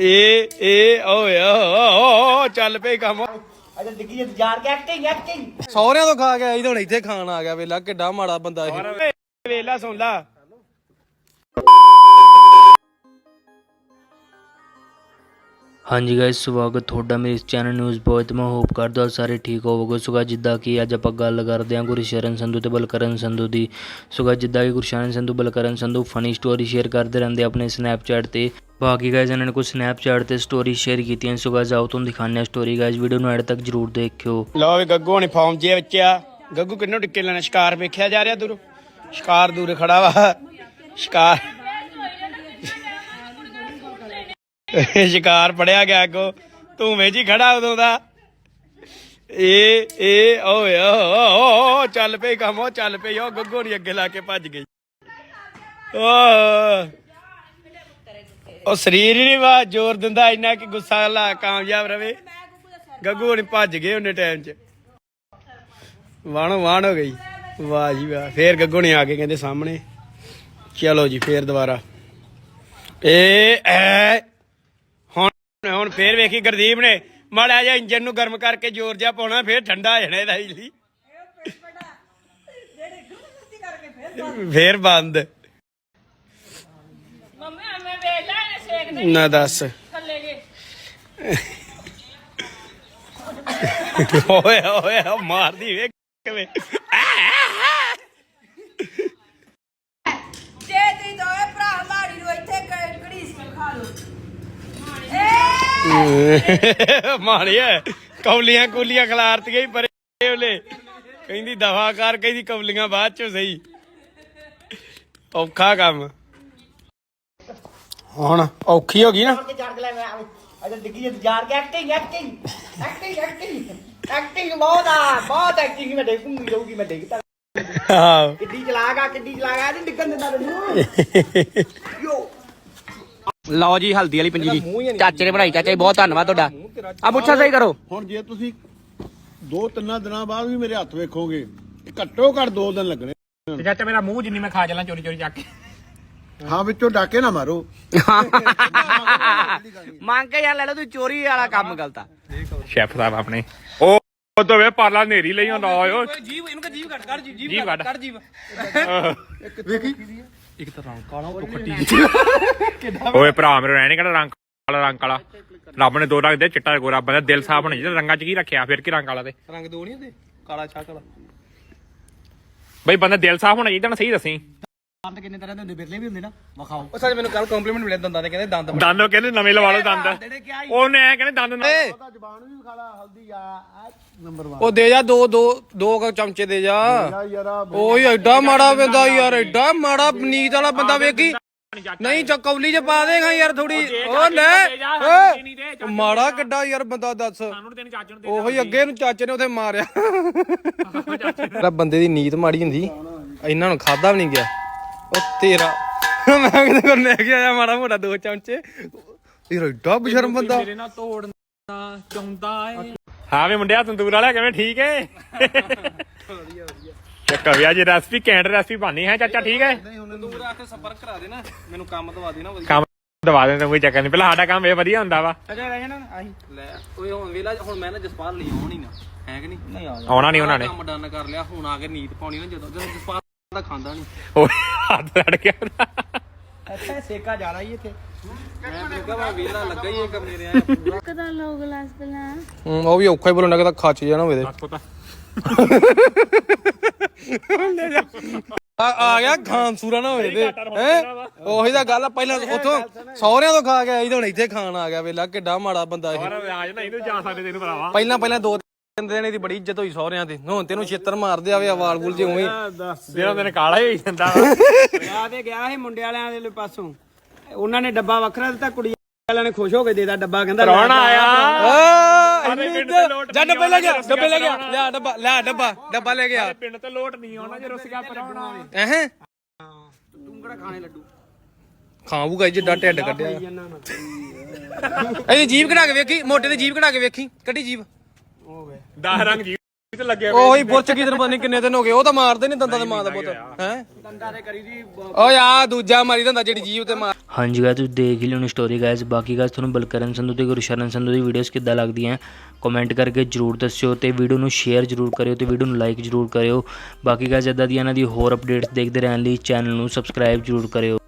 ਏ ਏ ਓਏ ਓ ਓ, ਓ ਚੱਲ ਪਈ ਕੰਮ। ਅਜਾ ਡਿੱਗੀ ਜੇ ਜਾਣ ਕੇ ਐਕਟਿੰਗ ਐਕਟਿੰਗ ਸਹੁਰਿਆਂ ਤੋਂ ਖਾ ਗਿਆ ਇਹ ਤਾਂ ਹੁਣ ਇੱਥੇ ਖਾਣ ਆ ਗਿਆ ਵੇਲਾ ਕਿੱਡਾ ਮਾੜਾ ਬੰਦਾ ਇਹ। ਵੇਲਾ ਸੁਣ ਲਾ ਹਾਂਜੀ ਗਾਇਸ ਸਵਾਗਤ ਤੁਹਾਡਾ ਮੇਰੇ ਇਸ ਚੈਨਲ ਨਿਊਜ਼ ਬੋਏ ਤੇ ਮੈਂ ਹੋਪ ਕਰਦਾ ਸਾਰੇ ਠੀਕ ਹੋਵੋਗੇ। ਸੁਗਾ ਜਿੱਦਾਂ ਕਿ ਅੱਜ ਆਪਾਂ ਗੱਲ ਕਰਦੇ ਹਾਂ ਗੁਰਸ਼ਰਨ ਸੰਧੂ ਤੇ ਬਲਕਰਨ ਸੰਧੂ ਦੀ। ਸੁਗਾ ਜਿੱਦਾਂ ਕਿ Gursharan Sandhu, Balkaran Sandhu funny story share ਕਰਦੇ ਰਹਿੰਦੇ ਆਪਣੇ ਸਨੈਪਚੈਟ ਤੇ। ਬਾਕੀ ਗਾਇਸ ਇਹਨਾਂ ਨੇ ਕੁਝ ਸਨੈਪਚੈਟ ਤੇ ਸਟੋਰੀ ਸ਼ੇਅਰ ਕੀਤੀਆਂ ਸੁਗਾ ਜਾਓ ਤੁਹਾਨੂੰ ਦਿਖਾਉਂਦੇ ਹਾਂ ਸਟੋਰੀ ਗਾਇਸ ਵੀਡੀਓ ਨੂੰ ਐਡ ਤੱਕ ਜਰੂਰ ਦੇਖਿਓ। ਲਓ ਵੀ ਗੱਗੂ ਹਣੀ ਫਾਰਮ ਜੇ ਵਿੱਚ ਆ। ਗੱਗੂ ਕਿੰਨੋਂ ਟਿੱਕੇ ਲੈਣਾ? ਸ਼ਿਕਾਰ ਵੇਖਿਆ ਜਾ ਰਿਹਾ ਦੂਰੋਂ? ਸ਼ਿਕਾਰ ਦੂਰ ਖੜਾ ਵਾ। ਸ਼ਿਕਾਰ ਸ਼ਿਕਾਰ ਪੜਿਆ ਗਿਆ ਅੱਗੋ। ਧੂਵੇਂ ਜੀ ਖੜਾ ਉਦੋਂ ਦਾ। ਏ ਏ, ਓਏ, ਓ ਚੱਲ ਪਈ ਕੰਮ ਉਹ ਚੱਲ ਪਈ ਉਹ ਗੱਗੋ ਨਹੀਂ ਅੱਗੇ ਲਾ ਕੇ ਭੱਜ ਗਈ। ਓ ਉਹ ਸਰੀਰ ਹੀ ਨਹੀਂ ਵਾ ਜ਼ੋਰ ਦਿੰਦਾ, ਇੰਨਾ ਕਿ ਗੁੱਸਾ ਲਾ ਕਾਮਯਾਬ ਰਵੇ। ਗੱਗੂ ਹਣੀ ਭੱਜ ਗਏ ਉਹਨੇ ਟਾਈਮ 'ਚ। ਵਾਣੋ ਵਾਣ ਹੋ ਗਈ। ਵਾਹ ਜੀ ਵਾਹ, ਫੇਰ ਗੱਗੂ ਨੇ ਆ ਕੇ ਕਹਿੰਦੇ ਸਾਹਮਣੇ। ਚਲੋ ਜੀ, ਫੇਰ ਦੁਬਾਰਾ। ਏ, ਐ ਹੁਣ ਹੁਣ ਫੇਰ ਵੇਖੀ ਗੁਰਦੀਪ ਨੇ। ਮਾੜਾ ਜਿਹਾ ਇੰਜਨ ਨੂੰ ਗਰਮ ਕਰਕੇ ਜ਼ੋਰ ਜਿਹਾ ਪਾਉਣਾ ਫੇਰ ਠੰਡਾ ਹੋ ਜਾਣਾ ਇਹਦਾ ਹੀ ਫੇਰ ਬੰਦ। ਨਾ ਦੱਸ। ਥੱਲੇ ਜੇ। ਓਏ ਓਏ ਮਾਰਦੀ ਵੇਖ ਕਿਵੇਂ। ਜੇ ਤੀ ਦੋਏ ਭਰਾ ਮਾੜੀ ਨੂੰ ਇੱਥੇ ਕ- ਘੜੀਸ ਕੇ ਖਾ ਲੋ ਮਾੜੀਏ ਕੌਲੀਆਂ ਕੁਲੀਆਂ ਖਲਾਰਤੀਆਂ ਹੀ ਪਰੇ ਉਹਲੇ ਕਹਿੰਦੀ ਦਫਾ ਕਰ ਕਹਿੰਦੀ ਕੌਲੀਆਂ ਬਾਅਦ ਚ ਸਹੀ। ਔਖਾ ਕੰਮ। ਹੁਣ ਔਖੀ ਹੋ ਗਈ ਨਾ। ਮੈਂ ਅਜਾ ਡਿੱਗੀ ਜੇ ਜਾਣ ਕੇ acting acting acting acting acting ਬਹੁਤ ਆ ਬਹੁਤ ਐਕਟਿੰਗ ਮੈਂ ਡੇਗੂਗੀ ਰਹੂਗੀ ਮੈਂ ਡੇਗਦਾ ਹਾਂ। ਕਿੱਡੀ ਚਲਾਗਾ ਕਿੱਡੀ ਚਲਾਗਾ ਇਹਨੂੰ ਡਿੱਗਣ ਦਿੰਦਾ ਯੋ ਲਓ ਜੀ ਹਲਦੀ ਵਾਲੀ ਪੰਜੀਰੀ। ਚਾਚੇ ਨੇ ਬਣਾਈ ਚਾਚਾ ਜੀ ਬਹੁਤ ਧੰਨਵਾਦ ਤੁਹਾਡਾ। ਆ ਪੁੱਛਾ ਸਹੀ ਕਰੋ। ਹੁਣ ਜੇ ਤੁਸੀਂ ਦੋ ਤਿੰਨਾਂ ਦਿਨਾਂ ਬਾਅਦ ਵੀ ਮੇਰੇ ਹੱਥ ਵੇਖੋਗੇ ਇਹ ਘੱਟੋ ਘੱਟ ਦੋ ਦਿਨ ਲੱਗਣੇ। ਤੇ ਚਾਚਾ ਮੇਰਾ ਮੂੰਹ ਜਿੰਨੀ ਮੈਂ ਖਾ ਚੱਲਾਂ ਚੋਰੀ ਚੋਰੀ ਚੱਕ ਕੇ। ਹਾਂ ਵਿੱਚੋਂ ਡਾਕੇ ਨਾ ਮਾਰੋ। ਮੰਗ ਕੇ ਯਾਰ ਲੈ ਲਓ ਤੂੰ ਚੋਰੀ ਵਾਲਾ ਕੰਮ ਗਲਤਾ ਸ਼ੈਫ ਸਾਹਿਬ ਆਪਣੇ। ਉਹ ਉਹ ਤੋਂ ਵੇ ਪਾਰਲਾ ਨੇਰੀ ਲਈ ਹੁੰਦਾ ਓਏ। ਓਏ ਜੀਵ ਇਹਨੂੰ ਕਹ ਜੀਵ ਕੱਢ ਕੱਢ ਜੀਵ ਜੀਵ ਓਏ ਭਰਾ ਮੇਰੇ ਰਹਿਣੇ ਕਿਹੜਾ ਰੰਗ ਕਾਲਾ ਰੰਗ ਕਾਲਾ? ਰੱਬ ਨੇ ਦੋ ਰੰਗ ਦੇ ਚਿੱਟਾ ਤੇ ਗੋਰਾ। ਬੰਦਾ ਦਿਲ ਸਾਫ਼ ਹੋਣਾ ਚਾਹੀਦਾ ਰੰਗਾਂ ਚ ਕੀ ਰੱਖਿਆ? ਫਿਰ ਕੀ ਰੰਗ ਕਾਲਾ ਤੇ? ਰੰਗ ਦੋ ਨਹੀਂ ਹੁੰਦੇ ਕਾਲਾ ਛਾਹ ਕਾਲਾ ਬਈ ਬੰਦਾ ਦਿਲ ਸਾਫ਼ ਹੋਣਾ ਚਾਹੀਦਾ ਨਾ ਸਹੀ ਦੱਸੀ। ਦੰਦ ਕਿੰਨੇ ਤਰ੍ਹਾਂ ਦੇ ਹੁੰਦੇ? ਬਿਰਲੇ ਵੀ ਹੁੰਦੇ ਨਾ? ਵਿਖਾਓ। ਉਹ ਸੱਚ ਮੈਨੂੰ ਕੱਲ ਕੰਪਲੀਮੈਂਟ ਮਿਲਿਆ ਦੰਦਾਂ ਦੇ ਕਹਿੰਦੇ ਦੰਦ ਬੜੇ ਦੰਦ ਉਹ ਕਹਿੰਦੇ ਨਵੇਂ ਲਵਾ ਲਓ ਦੰਦ। ਉਹਨੇ ਐ ਕਹਿੰਦੇ ਦੰਦ ਨਾ ਏ, ਜ਼ਬਾਨ ਵੀ ਖਾਲਾ ਹਲਦੀ ਆ ਨੰਬਰ 1 ਉਹ ਦੇ ਜਾ ਦੋ ਦੋ ਦੋ ਕੁ ਚਮਚੇ ਦੇ ਜਾ। ਯਾਰਾ ਓਏ ਐਡਾ ਮਾੜਾ ਬੰਦਾ ਯਾਰ ਐਡਾ ਮਾੜਾ ਨੀਤ ਵਾਲਾ ਬੰਦਾ ਵੇਖੀ। ਨਹੀਂ ਚ ਕੌਲੀ ਚ ਪਾ ਦੇਗਾ ਯਾਰ ਥੋੜੀ ਓ ਲੈ ਓਏ, ਮਾੜਾ ਕਿੱਡਾ ਯਾਰ ਬੰਦਾ ਦੱਸ। ਉਹੀ ਅੱਗੇ ਨੂੰ ਚਾਚੇ ਨੇ ਉਥੇ ਮਾਰਿਆ। ਬੰਦੇ ਦੀ ਨੀਤ ਮਾੜੀ ਹੁੰਦੀ। ਇਹਨਾਂ ਨੂੰ ਖਾਦਾ ਵੀ ਨਹੀਂ ਗਿਆ। ਉਹ ਤੇਰਾ। ਮੈਂ ਕਿਤੇ ਕੋਲ ਲੈ ਕੇ ਆਇਆ ਮਾੜਾ ਮੋਟਾ ਦੋ ਚਮਚੇ। ਯਾਰ ਐਡਾ ਬਸ਼ਰਮ ਬੰਦਾ। ਹਾਂ ਵੀ ਮੁੰਡਿਆ ਤੰਦੂਰ ਵਾਲਾ ਕਿਵੇਂ ਠੀਕ ਏ? ਚੱਕਾ ਵੀ ਅੱਜ ਰੈਸਪੀ ਕੈਂਡ ਰੈਸਪੀ ਬਾਨੀ ਹੈ ਚਾਚਾ ਠੀਕ ਹੈ ਤੰਦੂਰ ਆ ਕੇ ਸੰਪਰਕ ਕਰਾ ਦੇ ਨਾ ਮੈਨੂੰ ਕੰਮ ਦਵਾ ਦੇ ਨਾ ਵਧੀਆ। ਕੰਮ ਦਵਾ ਦੇ ਕੋਈ ਚੱਕਰ ਨਹੀਂ ਪਹਿਲਾਂ ਸਾਡਾ ਕੰਮ ਇਹ ਵਧੀਆ ਹੁੰਦਾ ਵਾ। ਅਜਾ ਰਹਿ ਜਾਣਾ ਆਹੀ। ਲੈ ਓਏ ਹੁਣ ਵੇਲਾ ਹੁਣ ਮੈਂ ਨਾ ਜਸਪਾਲ ਲਈ ਆਉਣੀ ਨਾ ਹੈ ਕਿ ਨਹੀਂ? ਨਹੀਂ ਆ ਆਉਣਾ ਨਹੀਂ ਉਹਨਾਂ ਨੇ। ਕੰਮ ਡਨ ਕਰ ਲਿਆ ਹੁਣ ਆ ਕੇ ਨੀਤ ਪਾਉਣੀ ਨਾ ਜਦੋਂ ਜਦੋਂ ਜਸਪਾਲ ਦਾ ਖਾਂਦਾ ਨਹੀਂ ਓਏ ਹੱਥ ਲੜ ਗਿਆ। ਉਹਦਾ। ਅੱਛਾ ਸੇਕਾ ਜ਼ਿਆਦਾ ਹੀ ਇੱਥੇ। ਮੈਂ ਲੱਗਾ ਵਾ ਵੇਲਾ ਲੱਗਾ ਹੀ ਇਹ ਕੰਮ ਮੇਰੇ ਆ ਪੂਰਾ ਕਦਾ ਲੋ ਗਲਾਸ ਪਹਿਲਾਂ ਹੂੰ ਉਹ ਵੀ ਔਖਾ ਹੀ ਬੋਲਣਾ ਕਿ ਤਾਂ ਖੱਚ ਜਾਣਾ ਹੋਵੇ ਪਤਾ ਆ ਆ ਗਿਆ ਖਾਨ ਸੂਰਾ ਨਾ ਹੋਵੇ ਤੇ। ਹੈ? ਉਹੀ ਤਾਂ ਗੱਲ ਆ ਪਹਿਲਾਂ ਉਥੋਂ ਸਹੁਰਿਆਂ ਤੋਂ ਖਾ ਕੇ ਆਈ ਤੇ ਹੁਣ ਇੱਥੇ ਖਾਣ ਆ ਗਿਆ ਵੇਲਾ ਕਿੱਡਾ ਮਾੜਾ ਬੰਦਾ ਇਹ। ਪਰ ਆਜ ਨਹੀਂ ਤੂੰ ਜਾ ਸਕਦੇ ਤੈਨੂੰ ਭਰਾਵਾ। ਪਹਿਲਾਂ ਪਹਿਲਾਂ ਦੋ ਕਹਿੰਦੇ ਨੇ ਦੀ ਬੜੀ ਇੱਜ਼ਤ ਹੋਈ ਸਹੁਰਿਆਂ ਦੀ ਹੁਣ ਤੈਨੂੰ ਛੇਤਰ ਮਾਰਦੇ ਆਵੇ ਆਵਾਲ ਬੁਲ ਜੇ ਉਵੇਂ। ਜਿਹੜਾ ਦਿਨ ਕਾਲਾ ਹੀ ਜਾਂਦਾ ਵਿਆਹ ਤੇ ਗਿਆ ਸੀ ਮੁੰਡੇ ਵਾਲਿਆਂ ਦੇ ਪਾਸੋਂ। ਉਹਨਾਂ ਨੇ ਡੱਬਾ ਵੱਖਰਾ ਦਿੱਤਾ ਕੁੜੀ ਵਾਲਿਆਂ ਨੇ ਖੁਸ਼ ਹੋ ਕੇ ਦੇਦਾ ਡੱਬਾ ਕਹਿੰਦਾ ਰੋਣਾ ਆਇਆ। ਜਦ ਡੱਬੇ ਲੈ ਗਿਆ ਡੱਬੇ ਲੈ ਗਿਆ। ਲੈ ਡੱਬਾ ਲੈ ਡੱਬਾ ਡੱਬਾ ਲੈ ਗਿਆ। ਪਿੰਡ ਤੇ ਲੋਟ ਨਹੀਂ ਆਉਣਾ ਜੇ ਰੁੱਸ ਗਿਆ ਪਰਾਉਣਾ ਐਹ ਤੂੰ ਕਿਹੜਾ ਖਾਣੇ ਲੱਡੂ। ਖਾਊਗਾ ਜਿੱਡਾ ਢਿੱਡ ਕੱਢਿਆ। ਇਹ ਜੀਬ ਕਢਾ ਕੇ ਵੇਖੀ ਮੋਟੇ ਦੀ ਜੀਬ ਕਢਾ ਕੇ ਵੇਖੀ। ਕੱਢੀ ਜੀਬ 10 ਰੰਗ ਜੀ ਤੇ ਲੱਗਿਆ ਉਹੀ ਬੁਰਚ ਕੀ ਦਰਬਾਨੀ ਕਿੰਨੇ ਦਿਨ ਹੋ ਗਏ ਉਹ ਤਾਂ ਮਾਰਦੇ ਨਹੀਂ ਦੰਦਾਂ ਦੇ ਮਾਂ ਦਾ ਪੁੱਤ ਹੈ? ਦੰਦਾਂ ਦੇ ਕਰੀ ਜੀ ਓਏ ਆ ਦੂਜਾ ਮਾਰੀ ਦੰਦਾ ਜਿਹੜੀ ਜੀਵ ਤੇ ਮਾਰ ਹਾਂਜੀ ਗਾਇਸ ਤੁਸੀਂ ਦੇਖ ਹੀ ਲਿਓ ਬਾਕੀ ਗਾਇਸ ਤੁਹਾਨੂੰ ਬਲਕਰਨ ਸੰਧੂ ਤੇ ਗੁਰਸ਼ਰਨ ਸੰਧੂ ਦੀ ਵੀਡੀਓਜ਼ ਕਿੱਦਾਂ ਲੱਗਦੀਆਂ ਕਮੈਂਟ ਕਰਕੇ ਜਰੂਰ ਦੱਸਿਓ ਤੇ ਵੀਡੀਓ ਨੂੰ ਸ਼ੇਅਰ ਜਰੂਰ ਕਰਿਓ ਤੇ ਵੀਡੀਓ ਨੂੰ ਲਾਈਕ ਜਰੂਰ ਕਰਿਓ। ਬਾਕੀ ਗਾਇਸ ਇਦਾਂ ਦੀਆਂ ਇਹਨਾਂ ਦੀ ਹੋਰ ਅਪਡੇਟਸ ਦੇਖਦੇ ਰਹਿਣ ਲਈ ਚੈਨਲ ਨੂੰ ਸਬਸਕ੍ਰਾਈਬ ਜਰੂਰ ਕਰਿਓ।